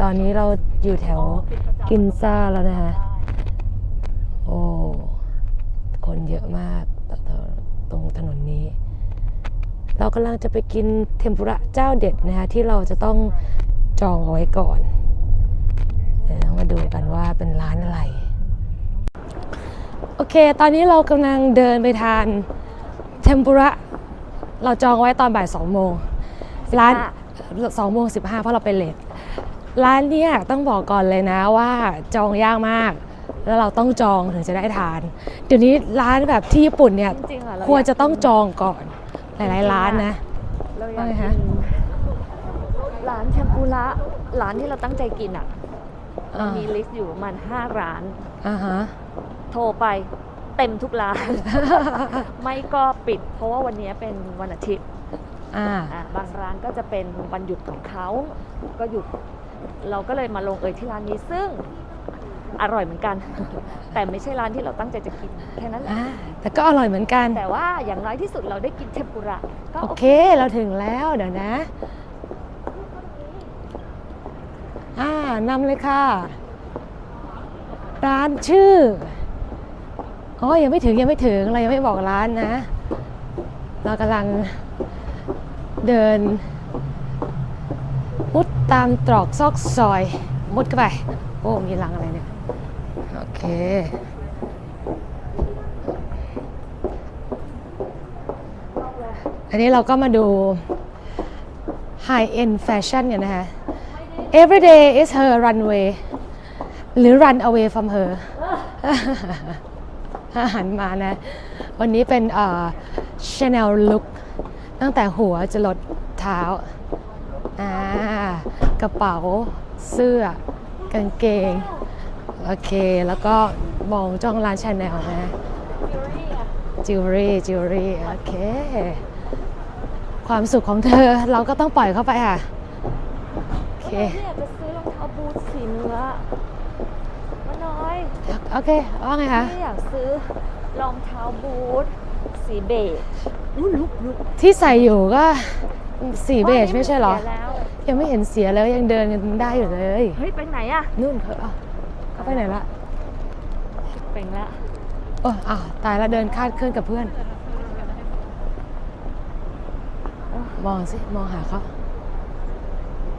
ตอนนี้เราอยู่แถวกินซ่าแล้วนะคะ โอ้ คนเยอะมากตรงถนนนี้ เรากำลังจะไปกินเทมปุระเจ้าเด็ดนะคะที่เราจะต้องจองเอาไว้ก่อน เดี๋ยวมาดูกันว่าเป็นร้านอะไร โอเค ตอนนี้เรากำลังเดินไปทานเทมปุระ เราจองไว้ตอนบ่าย2โมงร้าน2โมง15 เพราะเราไปเลทร้านเนี่ยต้องบอกก่อนเลยนะว่าจองยากมาก แล้วเราต้องจองถึงจะได้ทาน เดี๋ยวนี้ร้านแบบที่ญี่ปุ่นเนี่ยจริงๆอะเาควรจะยากต้องจองก่อนหลายๆร้านนะ เราอยากว่าไงกิคะ นร้านเทมปุระร้านที่เราตั้งใจกินอะ อ่ามีลิสต์อยู่ประมาณ5ร้าน อ่าฮะโทรไป เต็มทุกร้าน ไม่ก็ปิด เพราะว่าวันนี้เป็นวันอาทิตย์อ่าอะบางร้านก็จะเป็นวันหยุดของเขาก็หยุด เราก็เลยมาลงเอยที่ร้านนี้ซึ่งอร่อยเหมือนกัน แต่ไม่ใช่ร้านที่เราตั้งใจจะกินแค่นั้นแหละ อ่าแต่ก็อร่อยเหมือนกัน แต่ว่าอย่างน้อยที่สุดเราได้กินเทมปุระก็โอโอเค เคเราถึงแล้วเดี๋ยวนะ อ่านำเลยค่ะ ร้านชื่อ อ๋อยังไม่ถึงยังไม่ถึงเรายังไม่บอกร้านนะ เรากำลังเดิน มุดตามตรอกซอกซอย มุดเข้าไป โอ้ มีรังอะไรเนี่ย โอเค อันนี้เราก็มาดู high end fashion กันนะคะ every day is her runway หรือ run away from her หันมานะ วันนี้เป็นเอ่อ Chanel look ตั้งแต่หัวจะลดเท้าอ่ากระเป๋าเสื้อกางเกง โอเค แล้วก็มองจ้องร้าน Chanel นะจิวเวลรี่จิวเวลรี่โอเค ความสุขของเธอเราก็ต้องปล่อยเข้าไปค่ะ โอเคที่อยากจะซื้อรองเท้าบูทสีเนื้อ โอเค ว่าไงคะที่อยากซื้อรองเท้าบูทสีเบจอู้ลุกลุกที่ใส่อยู่ก็สีเบจไม่ใช่เหรอสียแล้วยังไม่เห็นเสียแล้วยังเดินกันได้อยู่เลย เฮ้ยไปไหนอะนู่นเขาเอาเขาไปไหนละเป็นละโอ้อ้าวตายแล้วเดินคาดเคลื่อนกับเพื่อน มองสิ มองหาเขา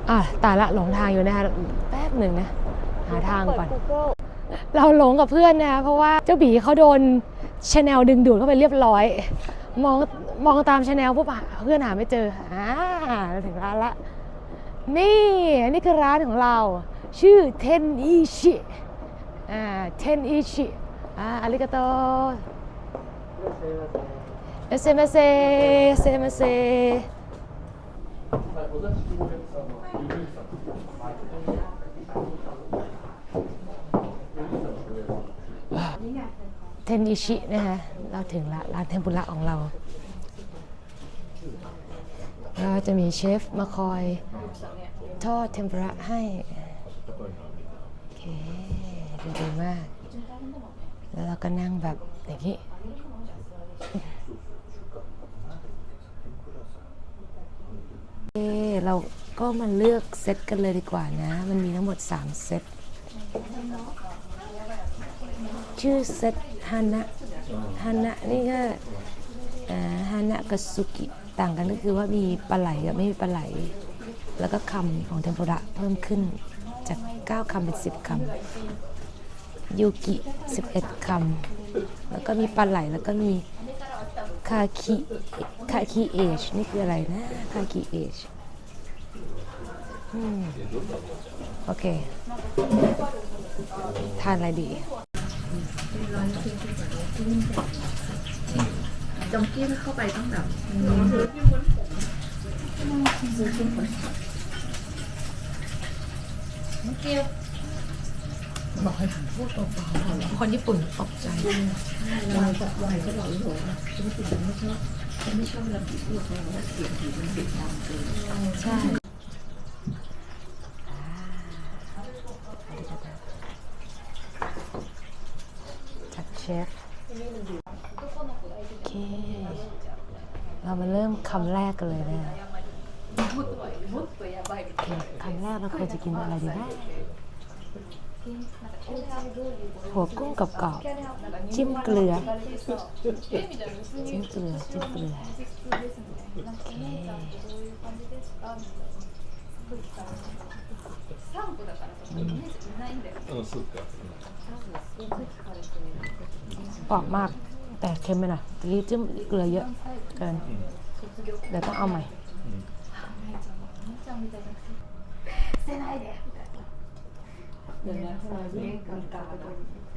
อะตายละหลงทางอยู่นะคะแป๊บหนึ่งนะ หาทางก่อน เปิด Google เราหลงกับเพื่อนนะคะเพราะว่าเจ้าบีเขาโดนชาแนลดึงดูดเข้าไปเรียบร้อย มองมองตามชาแนลปุ๊บอะเพื่อนหาไม่เจออ่าเราถึงร้านละ นี่อันนี้คือร้านของเรา ชื่อเทนอิชิอ่าเทนอิชิอ่าอาริกาโตเอเซมาเซเอเซมาเซ เทนอิชินะคะเราถึงละร้านเทมปุระของเราก็จะมีเชฟมาคอยทอดเทมปุระให้โอเคดูดีมาก แล้วเราก็นั่งแบบอย่างนี้โอเคเราก็มาเลือกเซตกันเลยดีกว่านะ มันมีทั้งหมด 3 เซต ชื่อเซตฮานะฮานะนี่ก็อ่าฮานะกับสุกิต่างกันก็คือว่ามีปลาไหลกับไม่มีปลาไหล แล้วก็คำของเทมปุระเพิ่มขึ้นจาก 9คำเป็น 10คำยูกิ 11คำแล้วก็มีปลาไหลแล้วก็มีคาคิคาคิเอชนี่คืออะไรนะคาคิเอชโอเค ทานอะไรดี จงกี้เข้าไปต้องแบบบอกให้ผมพูดเบาๆคนญี่ปุ่นตกใจเราจะวายก็บอกโหญี่ปุ่นไม่ชอบไม่ชอบระเบียบพูดเพราะว่าเสียงผีมันเสียงดังเกินใช่จากเชฟ โอเค เรามาเริ่มคำแรกกันเลยนะ ครั้งแรกเราควรจะกินอะไรดีนะหัวกุ้งกับกรอบๆ จิ้มเกลือ จิ้มเกลือ จิ้มเกลือปอกมาก แต่เค็มไปหน่อยตะกี้จิ้มเกลือเยอะเกิน เดี๋ยวต้องเอาใหม่เส้นใดี๋ยวนะทำไมเล่นกลางๆ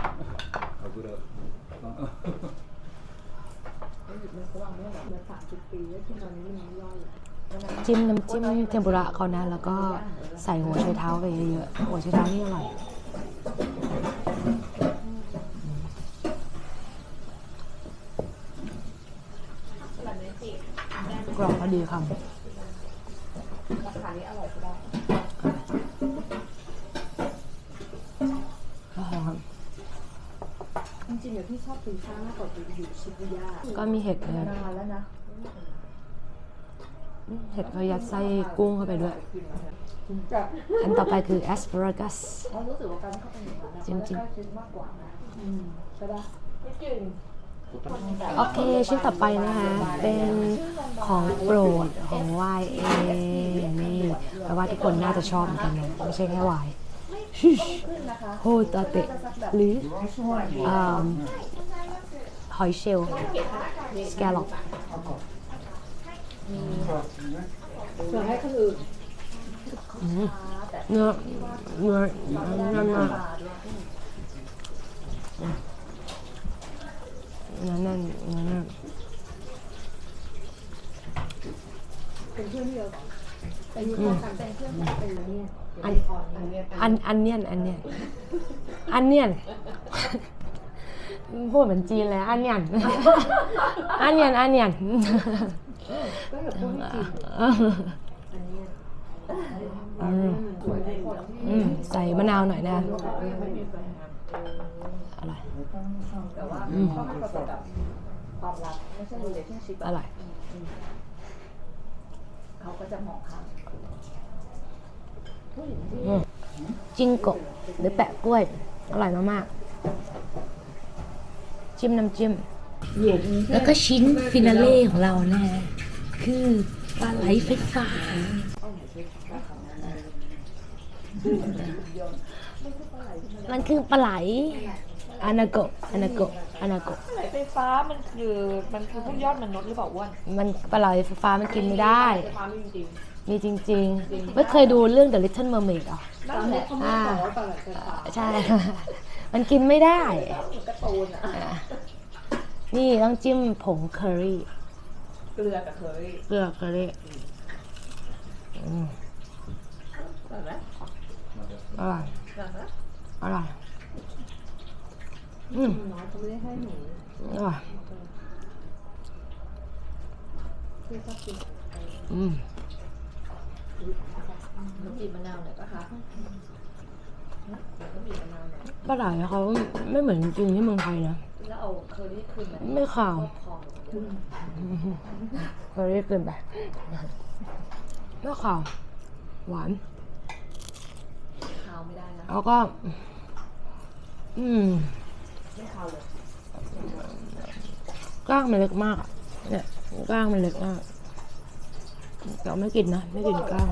油。あมันก็วางเอแบบเบอนนี้มันไม่ย่อยจิ้มน้ำจิ้มเทมปุระเขานะแล้วก็ใส่หัวไชเท้าไปเยอะๆหัวไชเท้านี่อร่อยกรอบพอดีคำ ราคานี้อร่อยก็ได้ ก็หอม จริงๆเดี๋ยวพี่ชอบกินข้าวมากกว่า กินอยู่ชิบุย่าก็มีเห็ดเลยนานแล้วนะเห็ดเขายัดไส้กุ้งเข้าไปด้วยแบบอันต่อไปคือ asparagus เรารู้สึกว่าการเข้าไปอย่างนั้นนะจริงๆมันใกล้ชิดมากกว่านะอืมใช่ปะไม่จริงโอเค ชิ้นต่อไปนะคะ เป็นของโปรดของวายเองนี่แปลว่าทุกคนน่าจะชอบเหมือนกันนะไม่ใช่แค่วายชิชโฮตาเตะหรือ อ่าหอยเชลล์สแกลล็อปเผื่อให้คนอื่นเนื้อเนื้อเนื้อเนื้อเนื้อเนื้อแน่นเนื้อแน่นเป็นเพื่อนที่เราเป็นเพื่อนกันเป็นเพื่อนกันเป็นเนี่ยอันอันอันเนียนอันเนียนอันเนียน พูดเหมือนจีนเลยอันเนียนอันเนียนอันเนียนก็แบบพวกที่จีนอืมอืมใส่มะนาวหน่อยนะอร่อยแต่ว่าอืมเขาไม่ประสบกับความรักไม่ใช่ relationship อร่อยเขาก็จะมองข้ามผู้หญิงที่อืมจิ้งโกะหรือแปะกล้วย อร่อยมากๆ จิ้มน้ำจิ้ม แล้วก็ชิ้นฟินาเล่ของเรานะฮะคือปลาไหลไฟฟ้ามันคือปลาไหลอานาโกะอานาโกะอานาโกะไหลไฟฟ้ามันคือมันคือพวกยอดมนุษย์หรือเปล่าอ้วนมันปลาไหลไฟฟ้ามันกินไม่ได้ ไฟฟ้าไม่จริงมีจริงๆ ไม่เคยดูเรื่อง The Little Mermaid เหรอๆตอนแรกเขาไม่ได้บอกว่าปลาไหลไฟฟ้าใช่ มันกินไม่ได้เหมือนการ์ตูนอะนี่ต้องจิ้มผงเคอรี่ เกลือกับเคอรี่เกลือเคอรี่อืมเห็นไหมอร่อยเห็นไหมอร่อยอืมน้อยเขาไม่ได้ให้หนูอร่อยที่ชอบกินอืมน้ำบีบมะนาวหน่อยปะคะ ปลาไหลเขาไม่เหมือนจริงๆที่เมืองไทยนะแล้วเอาเคอรี่ขึ้นไหมไม่ข่าวคองเคอรี่เกินไปไม่ข่าว หวานคาวไม่ได้นะแล้วก็ อืมไม่คาวเลยกล้างมันเล็กมากอะเนี่ยกล้างมันเล็กมากแต่ไม่กินนะ ไม่กินกล้าง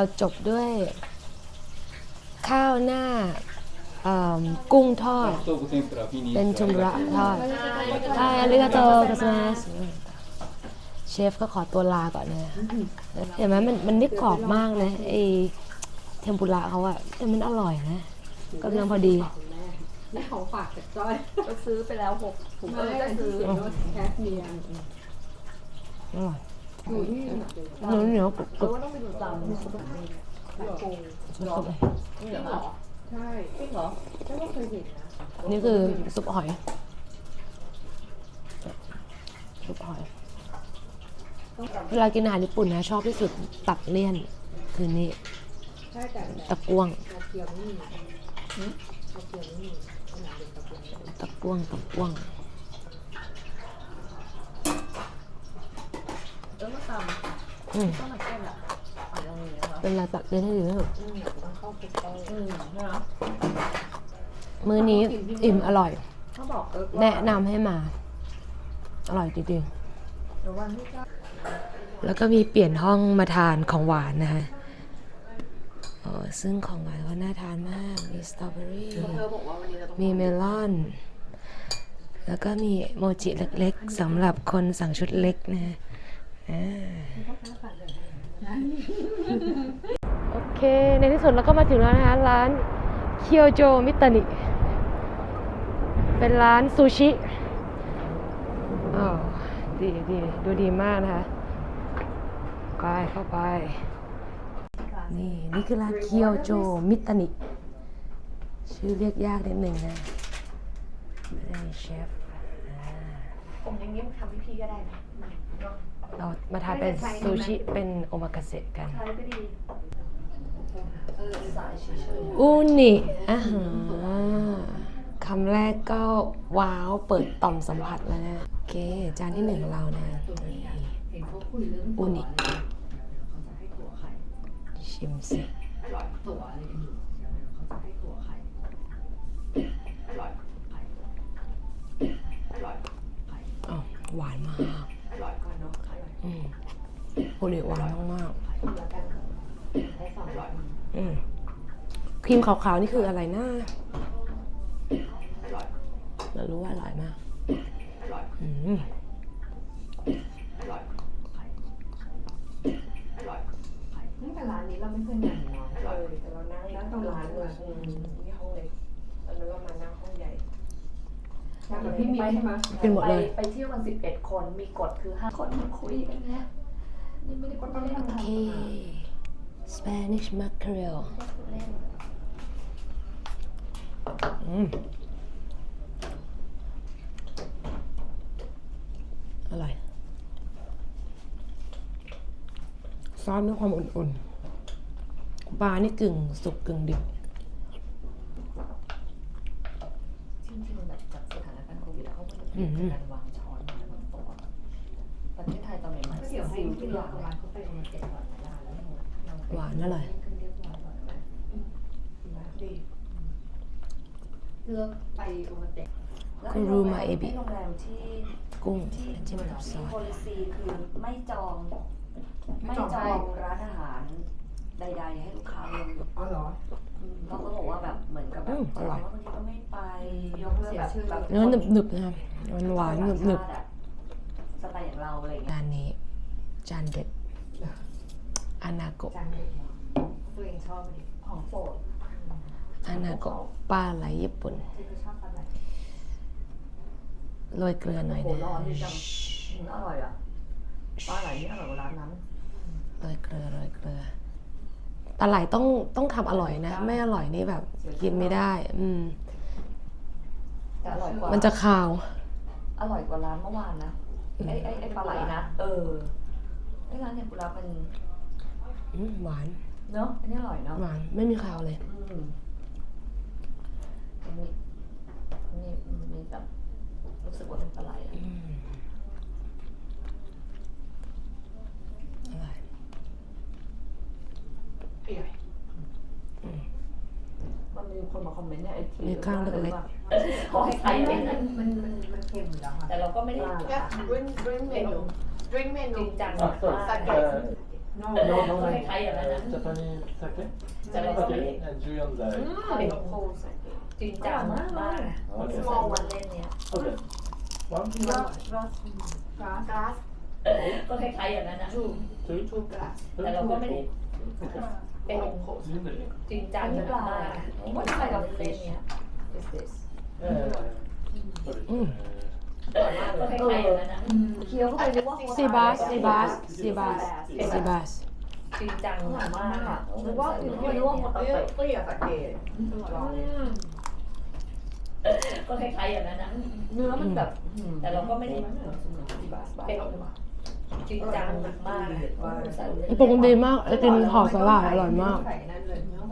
เราจบด้วย ข้าวหน้ากุ้งทอด เป็นชุมระทอดใช่อาริกาโตกัสมาสเชฟก็ขอตัวลาก่อนนะเห็นไหมมันมันนิกกรอบมากนะไอเทมปุระเขาอะแต่มันอร่อยนะกำลังพอดีได้ของฝากจากจ้อยก็ซื้อไปแล้วหกถุงก็ซื้อแคสเมียอร่อยอยู่ที่ เหนียวเหนียวกรุบกเรารุบก็ต้องไปดูตามสุดๆเลยนี่เหรอคะใช่จริงเหรอฉันก็เคยเห็นนะนี่คือซุปหอย ซุปหอย เวลากินอาหารญี่ปุ่นนะชอบที่สุดตัดเลี่ยน คือนี่ตะกวงตเกียวไม่มีโตเกียวไม่มีขนาดเป็นโตเกียวตะกวงตะกวง เออมาตามอืมต้องมาแก้ละอ่านตรงนี้นะคะเป็นลาตัดเลี่ยนให้ดีที่สุดต้องเข้าไปใกล้อืมนะมื้อนี้อิ่มอร่อย เขาบอกเออแนะนำให้มา อร่อยจริงเดี๋ยววันที่เก้า ๆแล้วก็มีเปลี่ยนห้องมาทานของหวานนะคะโอ้ซึ่งของหวานก็น่าทานมากมีสตรอเบอรี่ เธอบอกว่าวันนี้เราต้องมีเมลอน แล้วก็มีโมจิเล็กๆสำหรับคนสั่งชุดเล็กนะฮะ โอเคในที่สุดเราก็มาถึงแล้วนะคะร้านเคียวโจมิตานิ เป็นร้านซูชิอ้าวดีดีดูดีมากนะคะไปเข้าไป นี่นี่คือร้านเคียวโจมิตานิ ชื่อเรียกยากนิดหนึ่งนะนี่เชฟอ่าผมอย่างนี้มันทำพี่พี่ก็ได้นะ เนาะเรามาทานเป็นซูชิเป็นโอมากาเสะกันใช้ก็ดีเออสายเฉยอูนิอาหารคำแรกก็ว้าวเปิดต่อมสัมผัสแล้วนะโอเค จานที่หนึ่งของเรานะนี่เห็นเขาคุยเรื่องอูนิเขาจะให้ถั่วไข่ชิมสิอร่อยถั่วอะไรกันอยู่เขาจะให้ถั่วไข่อร่อยไข่อร่อยไข่อ้าวหวานมากอร่อยก่อน เนาะไข่อืมอูนิหวานมากไข่แล้วกันให้สองอร่อยๆอืมครีมขาวๆ นี่คืออะไรนะเรารู้ว่าอร่อยมากอืมอร่อยอร่อยนี่แต่ร้านนี้เราไม่เคยนั่งเนาะเลยแต่เรานั่งนั่งตรงร้านเลยนี่ห้องเล็กตอนนั้นเรามานั่งห้องใหญ่ นั่งกับพี่มิ้นใช่ไหมกินหมดเลยไปเที่ยวกันสิบเอ็ดคนมีกฎคือห้าคนมาคุยกันนะนี่ไม่ได้กฎเล่นโอเค Spanish mackerel เล่นอืมอร่อย ซอสมีความอุ่นๆ ปลานี่กึ่งสุกกึ่งดิบจริงๆแบบ วิดแล้วก็จะอืมีมการวางช้อนบนโต๊ะประเทศไทยตอนใหม่ๆเดี๋ยวให้ซิลที่ที่หเราลังร้านเขาไปมาเก็บก่อนร้านแล้วหวานอร่อยขึ้นเรียบร้อยก่อนไหมดีเลือกไปโอมาเตะคุรูมาเอบิโรงแรมที่กุ้งที่จิ้มกับซอส policy คือไม่จอง ไม่จองร้านอาหาร ใดๆให้ลูกค้าเลยอ๋อเหรอเขาก็บอกว่าแบบเหมือนกับแบอืบมอร่อยบางทีก็ไม่ไปยกเลิกแบบแบบเนื้อหนึบๆนะครับมันหวานหนึบสไตล์อย่างเราอะไรอย่างๆเงี้ยจานนี้ จานเด็ดอานาโกะจานเด็กเหรอตัวเองชอบดิของโปรดอานาโกะปลาไหลญี่ปุ่นที่เขาชอบอะไรโรยเกลือหน่อยโอ้นะโหร้อนดีจังอืมอร่อยอะปลาไหลนี่อร่อยกว่าร้านนั้นโรยเกลือโรยเกลือ ปลาไหลต้องต้องทำอร่อยนะ ไม่อร่อยนี่แบบกินไม่ได้ อืมแต่อร่อยกว่ามันจะคาว อร่อยกว่าร้านเมื่อวานนะไอ้ไอ้ไอ้ปลาไหลนะเออไอ้ร้านเทมปุระเป็นอืมหวาน เนาะอันนี้อร่อยเนาะหวาน ไม่มีคาวเลย อืมมีมีมีแบบรู้สึกว่าเป็นปลาไหลอะอืมอี่ใหญ่มันมีคนมาคอมเมนต์ในไอจีมีข้างเล็ก ขอให้ใครเป็น มันมันมันเค็มอยู่แล้วค่ะแต่เราก็ไม่ได้ Yeah, drink, drink menu. Drink จริง menu. จังหรอกว่า Sake. แต่เรก็ให้ใครอย่างนั้นนะ Japanese sake? แต่เราก็ก้ Okay, uh, Julian died. Mm, cold sake. จริงจังมากมาก Okay, Small one. เล่นเนี่ย okay. One, รสรสรส Glass, ก็ให้ใครอย่างนั้นนะถูก two, แต่เราก็ไม่ได้ เป็นองค์โคจริงจังจะได้ว่าใครกับเฟซเนี้ยเฟซเออเออเคี้ยวเข้าไปนึกว่าซีบาสซีบาสซีบาสซีบาสจริงจังมากค่ะว่าอว่าไม่รู้ว่าหมดเลยก็อย่าสังเกตก็คล้ายๆอย่างนั้นนะเนื้อมันแบบแต่เราก็ไม่ได้เป็น จริงจังมากนะใส่เล่นปรุงดีมากไอติมห่อสลายอร่อยมาก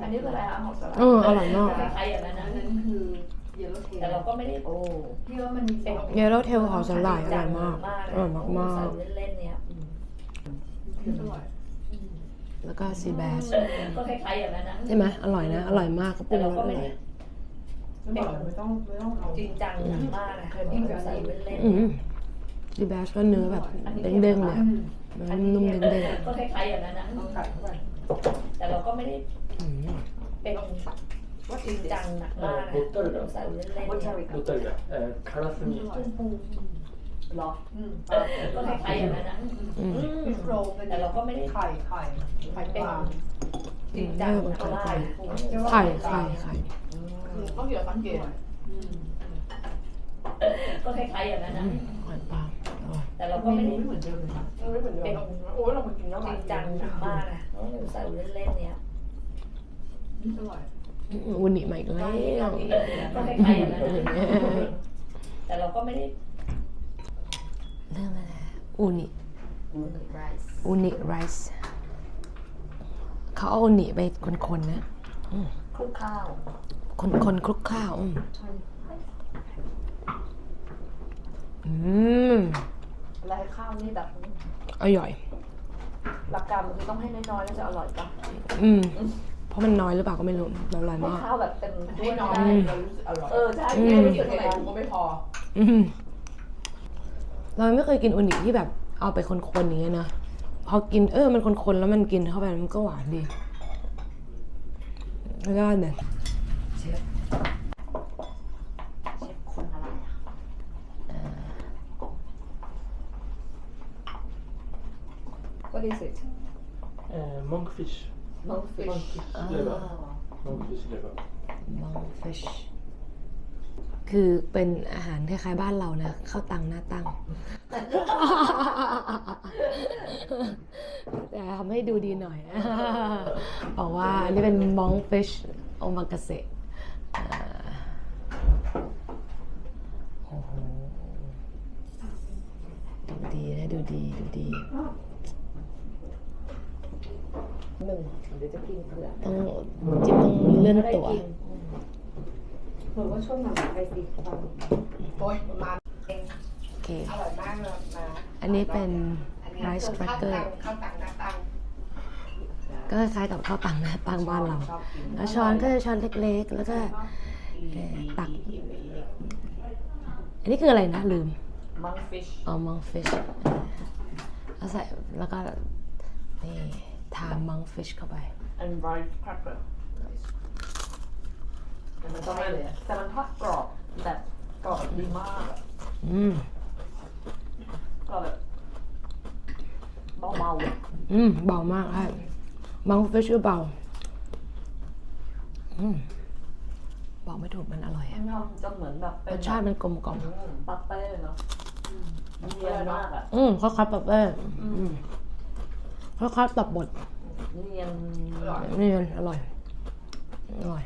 อันนี้คืออะไรคะหอมสลัดเอออร่อยมากคล้ายๆอย่างนั้นนะอันนั้นคือเยลโล่เทแต่เราก็ไม่ได้โอ้พี่ว่ามันมีเป็นเยลโล่เทลห่อสลายอร่อยมากอร่อยมากใส่เล่นๆเนี้ยอร่อยๆแล้วก็ซีบาสก็คล้ายๆอย่างนั้นนะใช่ไหมอร่อยนะ อร่อยมากก็ปรุแต่งเรารสก็อไม่ร่อได้ยไม่ต้องไม่ต้องไม่ต้องเอาจริงจังมากนะใส่เล่นอื ดีแบชก็เนื้อแบบเด้งๆเลยนุ่มเด้งๆก็คล้ายๆอย่างนั้นนะลองกัดเข้าไปแต่เราก็ไม่ได้เป็นจริงจังหนักมากนะเราใส่เล่นๆเนี่ย 노떨 려. 에, 갈았으 니. ปูหรอก็คล้ายๆอย่างนั้นนะโครงปแต่เราก็ไม่ได้ไข่ไข่ไข่เปลาจริงจังหนักมากไข่ไข่ไข่คืต้องเกี่ยวกับสังเกตก็คล้ายๆอย่างนั้นนะ แต่เราก็ไม่ได้ไม่เหมือนเดิมเลยนะไม่เหมือนเดิมโอ้ยเรามากินแล้วจริงจังมากนะใส่เล่นๆเนี่ยอร่อยอืมอุนิมาอีกแล้วก็คล้ายๆอย่างนั้นนะแต่เราก็ไม่ได้เรื่องอะไรนะอุนิไรซ์อุนิไรซ์เขาเอาอุนิไปคนๆนะคลุกข้าว คนๆคลุกข้าวอืม อืมและข้าวนี่แบบอร่อย หลักการมันคือต้องให้น้อยๆแล้วจะอร่อยปะอืม เพราะมันน้อยหรือเปล่าก็ไม่รู้แต่อร่อยให้มาก ข้าวแบบเต็มให้น้อยได้เรารู้สึกอร่อยเออใช่อืไม่มได้รู้สึรู้กสึกอะไรอะไรกูก็ไม่พอ อืมเราไม่เคยกินอุนิที่แบบเอาไปคนๆอย่างเงี้ยนะ พอกินเออมันคนๆแล้วมันกินเข้าไปมันก็หวานดีแล้วก็เนี่ย ม็มองฟิชคือเป็นอาหารคล้ายๆบ้านเรานะข้าวตังหน้าตัง แต่ทำให้ดูดีหน่อย บอกว่านี่เป็นมองฟิชโอมากาเสะดูดีนะ ดูดี ดูดี หนึ่งเดี๋ยวจะกินเผื่อต้องจิ๊บต้องเลื่อนตัวเหมือนว่าช่วงหลังไปสิโอ้ยมาโอเคอร่อยมากเลยมาอันนี้เป็นอันนี้ rice ข้าว cracker ตังข้าวตังหน้าตังก็คล้ายๆกับข้าวตังหน้าตั้งบ้านเราแล้วช้อนก็จะช้อนเล็กๆ แล้วก็เอ่อตัก อันนี้คืออะไรนะลืมมังฟิชเอามังฟิชแล้วใส่แล้วก็นี่ ทามังฟิชเข้าไป and rice cracker แต่มันก็ไม่แต่มันทอดกรอบแบบกรอบดีมากอะอืม กรอบแบบเบาๆอะอืม เบามากใช่มังฟิชก็เบา อืม บอกไม่ถูกมันอร่อยอะมันทำจะเหมือนแบบเป็รนสชาติมันกลมกล่อมปัตเต้เนาะมันเนียนมากอะอืมคล้ายๆแบบเอ้อืม คล้ายๆตับบดเนียนนี่มันอร่อย อร่อย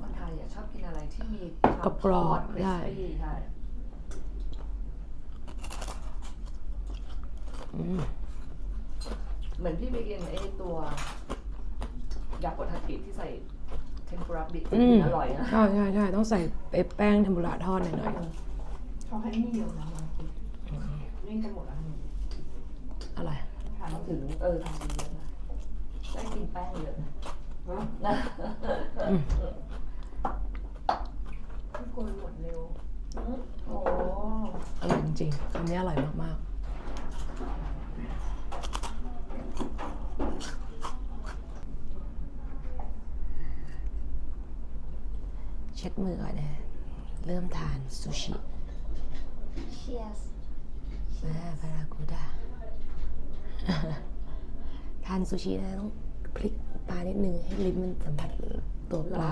คนไทยอะชอบกินอะไรที่มีกรอบๆคได้ริสปี้ใช่อืมเหมือนพี่ไปกินไอ้ตัวยาโกทากิที่ใส่เทมปุระบิอืมอร่อยนะ ใช่ใช่ใช่ต้องใส่ไอ้แป้งเทมปุระทอดหน่อยเขาให้นี่เดียวนะนี่จะหมดแล้ว เออทำดีเยอะนะได้กินแป้งเยอะนะฮะนะทุกคนหมดเร็วอืโอ้อร่อยจริงๆคำนี้อร่อยมากๆ เช็ดมือก่อนนะเริ่มทานซูชิเชียส มาพารากูดา ทานซูชินะต้องพลิกปลานิดนึงให้ลิ้นมันสัมผัสตัวปลา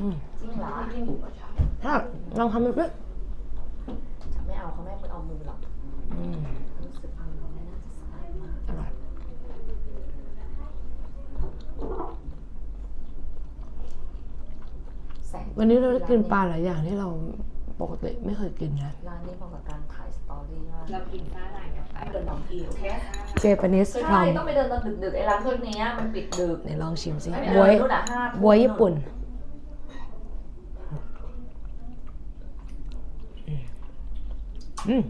อืมจริงเหรอถ้าลองทำดูด้วยฉันไม่เอาเขาไม่เอามือหรอกอืมรู้สึกเอาเราไม่น่าจะสบายมากอร่อยแสงวันนี้เราได้กินปลาหลายอย่างที่เราปกติไม่เคยกินนะ ร้านนี้เหมาะกับการถ่ายสตอรี่มากเรากินข้าวไหนกัน ไปเดินสองทีโอเคเจแปนิสพรใช่อมต้องไปเดินตอนดึกๆไอ้ร้านพวกเนี้ยมันปิดดึกไหนลองชิมสิไม่บวยนู่นอะห้าทุ่มบวยญี่ปุ่นอืม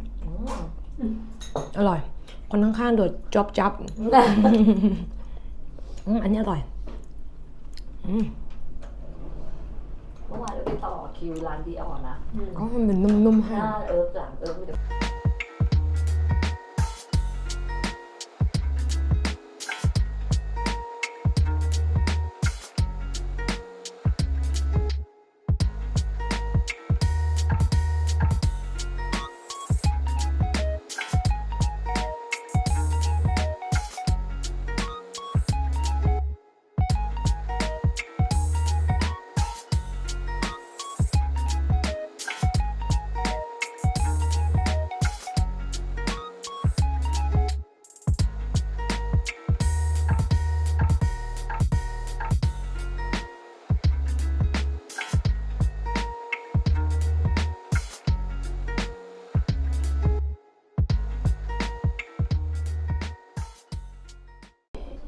อืมอร่อย คนข้างๆโดดจ๊อบจับอืมอันนี้อร่อยอืมเมื่อวานเราไปต่อคิวร้านดีออนนะก็มันเป็นนุ่มๆหให้น้าเอิร์กหลังเอิร์กมีแต่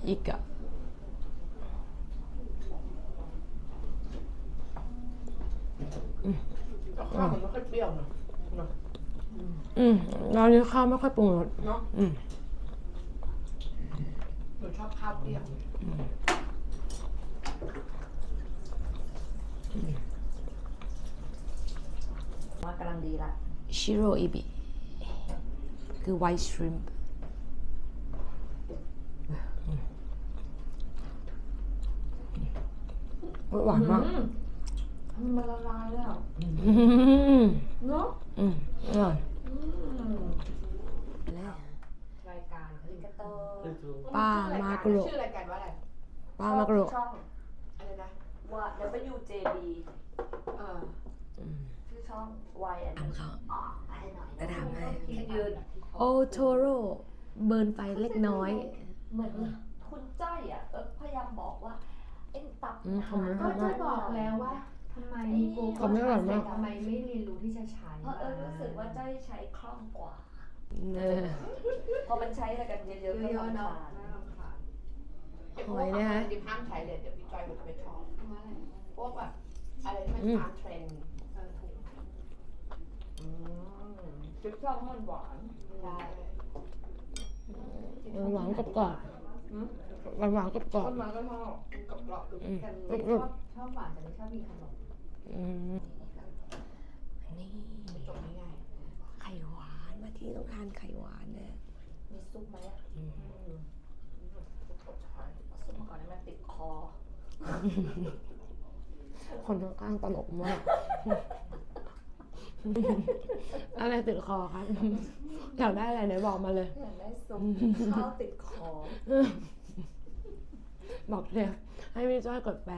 อีกอะอืมข้าวมันไม่ค่อยเปรี้ยวเนาะอืมร้านนี้ข้าวไม่ค่อยปรุงรสเนาะอืมหนูชอบข้าวเปรี้ยวว่ากำลังดีละชิโรอิบิคือ white shrimp หวานมากมันละลายแล้วอืมเนาะอืมอร่อยรายการเขาเรียกกระเตอป้ามากโรชื่อรายการว่าอะไรป้ามากโรช่องอะไรนะว่า WJB เออชื่อช่อง Y and ถามเขาอ๋ออะไรหน่อยจะถามให้ ที่ยืนโอโทโร่เบิร์นไฟเล็กน้อย เหมือนคุณจ้อยอะเออพยายามบอกว่าเอ็นตับอืมทำไมหาก็จะบอกแล้วว่าทำไมมีกูขอบคุณอร่อยมาก ทำไมไม่เรียนรู้ที่จะใช้เพราะเออรู้สึกว่าจ้อยใช้คล่องกว่า เออพอมันใช้อะไรกันเยอะๆก็เยอะรำเนาะคาญน่ารำคาญหอยนะคะดิบห้ามใช้เลยเดี๋ยวพี่จอยมันจะไม่ชอบพวกแบบอะไรที่มันตามเทรนด์เออถูกอืมจิ๊บชอบมันหวานใช่หวานกรอบกรอบหวาน หวานกรอบกรอบต้นไม้ก็ชอบกับกรอบๆคืออืมกันกรอบชกรออบบชอบหวานแต่ไม่ชอบมีขนมอืมนี่จบง่ายไข่หวานมาที่ต้องทานไข่หวานเนี่ยมีซุปไหมอะอืมเอาซุปมาก่อนให้มันติดคอคนข้างๆตลกมาก อะไรติดคอครับ อยากได้อะไรไหนบอกมาเลย อยากได้ซุปข้าวติดคอ บอกเลยให้พี่จ้อยกดแปล